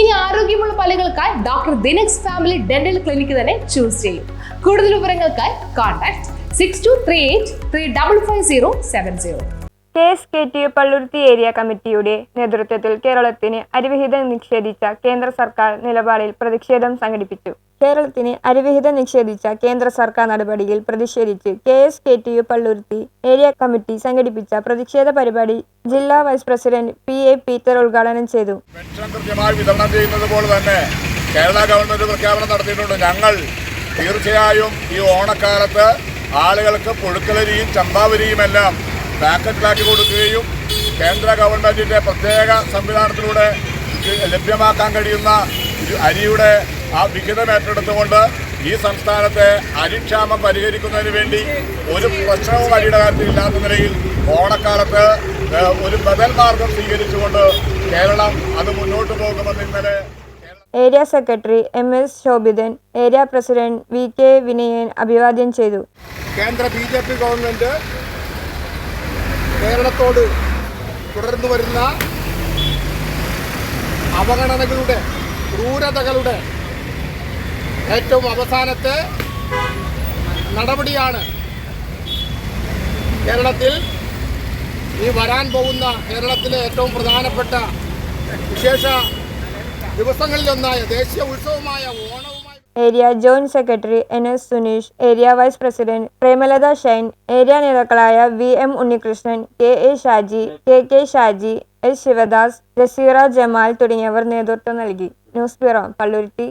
ഇനി ആരോഗ്യമുള്ള പല്ലുകൾക്കായി doctor Dinax family dental clinic തന്നെ ചൂസ് ചെയ്യും. കൂടുതൽ വിവരങ്ങൾക്കായി contact six two three eight three double five zero seven zero K S K T Palluruthy area കമ്മിറ്റിയുടെ നേതൃത്വത്തിൽ കേരളത്തിന് അരിവിഹിതം നിഷേധിച്ച കേന്ദ്ര സർക്കാർ നിലപാടിൽ പ്രതിഷേധം സംഘടിപ്പിച്ചു. കേരളത്തിന് അരിവിഹിതം നിഷേധിച്ച കേന്ദ്ര സർക്കാർ നടപടിയിൽ പ്രതിഷേധിച്ച് K S K T U Palluruthy area committee സംഘടിപ്പിച്ച പ്രതിഷേധ പരിപാടി ജില്ലാ vice president P A Peter ഉദ്ഘാടനം ചെയ്തു. പെൻഷൻ കൃത്യമായി വിതരണം ചെയ്യുന്നത് പോലെ തന്നെ കേരള ഗവൺമെന്റ് പ്രഖ്യാപനം നടത്തിയിട്ടുണ്ട്. ഞങ്ങൾ തീർച്ചയായും ഈ ഓണക്കാലത്ത് ആളുകൾക്ക് പുഴുക്കലരിയും ചമ്പാവരിയുമെല്ലാം പാക്കറ്റിലാക്കി കൊടുക്കുകയും കേന്ദ്ര ഗവൺമെന്റിന്റെ പ്രത്യേക സംവിധാനത്തിലൂടെ ലഭ്യമാക്കാൻ കഴിയുന്ന അരിയുടെ ആ വിഹിതം ഏറ്റെടുത്തുകൊണ്ട് ഈ സംസ്ഥാനത്തെ അരിക്ഷാമം പരിഹരിക്കുന്നതിന് വേണ്ടി ഒരു പ്രശ്നവും അരിയുടെ കാര്യത്തിൽ ഇല്ലാത്ത നിലയിൽ ഓണക്കാലത്ത് ഒരു ബദൽ മാർഗം സ്വീകരിച്ചുകൊണ്ട് കേരളം അത് മുന്നോട്ട് പോകുമെന്ന് ഇന്നലെ area secretary M S Shobhithan area president V K Vinayan അഭിവാദ്യം ചെയ്തു. കേന്ദ്ര ബി ജെ പി ഗവൺമെന്റ് കേരളത്തോട് തുടർന്നു വരുന്ന അവഗണനകളുടെ ക്രൂരതകളുടെ ഏറ്റവും അവസാനത്തെ നടപടിയാണ് കേരളത്തിൽ ഈ വരാൻ പോകുന്ന കേരളത്തിലെ ഏറ്റവും പ്രധാനപ്പെട്ട വിശേഷ ദിവസങ്ങളിലൊന്നായ ദേശീയ ഉത്സവമായ ഓണവുമായി area joint secretary N S Suneesh area vice president Premalatha Shine area നേതാക്കളായ V M Unnikrishnan K A Shaji K K Shaji S Sivadas Jaseera Jamal തുടങ്ങിയവർ നേതൃത്വം നൽകി. News bureau Palluruthy